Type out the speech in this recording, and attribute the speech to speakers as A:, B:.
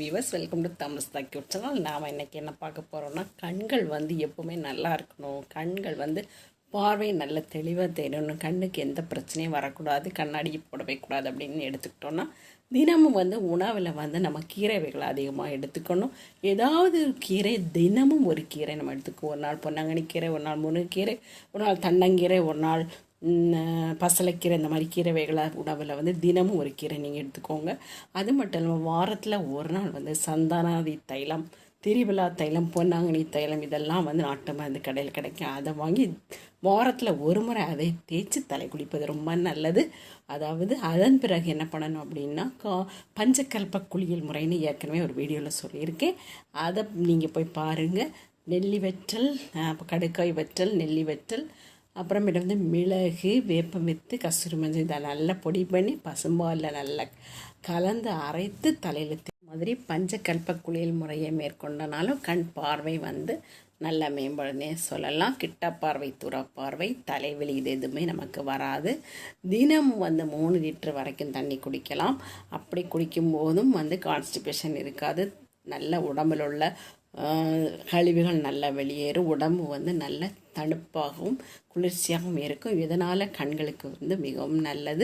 A: விவஸ் welcome to Tamil தக்கியூர் channel நாம் இன்றைக்கி என்ன பார்க்க போகிறோம்னா கண்கள் வந்து எப்போவுமே நல்லா இருக்கணும். கண்கள் வந்து பார்வை நல்ல தெளிவாக தெரியணும் கண்ணுக்கு எந்த பிரச்சனையும் வரக்கூடாது. கண்ணாடி போடவே கூடாது அப்படின்னு எடுத்துக்கிட்டோன்னா தினமும் வந்து உணவில் வந்து நம்ம கீரை வகைகள் அதிகமாக எடுத்துக்கணும். ஏதாவது கீரை தினமும் ஒரு கீரை நம்ம எடுத்துக்கோ ஒரு நாள் பொன்னாங்கண்ணி கீரை ஒரு நாள் முருங்கைக்கீரை ஒரு நாள் தன்னங்கீரை ஒரு நாள் பசலைக்கீரை இந்த மாதிரி கீரை வகைகளை உணவில் வந்து தினமும் ஒரு கீரை நீங்கள் எடுத்துக்கோங்க. அது மட்டும் இல்லாமல் வாரத்தில் ஒரு நாள் வந்து சந்தானாதி தைலம் திருவிழா தைலம் பொன்னாங்கனி தைலம் இதெல்லாம் வந்து நாட்டு மருந்து கடையில் கிடைக்கும். அதை வாங்கி வாரத்தில் ஒரு முறை அதை தேய்ச்சி தலை குளிப்பது ரொம்ப நல்லது. அதாவது அதன் பிறகு என்ன பண்ணணும் அப்படின்னா கா பஞ்சக்கல்ப குளியல் முறைன்னு ஏற்கனவே ஒரு வீடியோவில் சொல்லியிருக்கேன். அதை நீங்கள் போய் பாருங்கள் நெல்லி வெற்றல் கடுக்காய் வெற்றல் நெல்லி வெற்றல் அப்புறமேட்டு வந்து மிளகு வேப்பம் வித்து கஸ்தூரி மஞ்சள் இதை நல்லா பொடி பண்ணி பசும்பாலில் நல்லா கலந்து அரைத்து தலையில் மாதிரி பஞ்சகல்ப குளியல் முறையை மேற்கொண்டனாலும் கண் பார்வை வந்து நல்ல மேம்படுனே சொல்லலாம். கிட்ட பார்வை தூர பார்வை தலைவலி இது எதுவுமே நமக்கு வராது. தினமும் வந்து மூணு லிட்டர் வரைக்கும் தண்ணி குடிக்கலாம். அப்படி குடிக்கும் போதும் வந்து கான்ஸ்டிபேஷன் இருக்காது. நல்ல உடம்பில் உள்ள கழிவுகள் நல்லா வெளியேறும் உடம்பு வந்து நல்ல தணுப்பாகவும் குளிர்ச்சியாகவும் இருக்கும். இதனால் கண்களுக்கு வந்து மிகவும் நல்லது.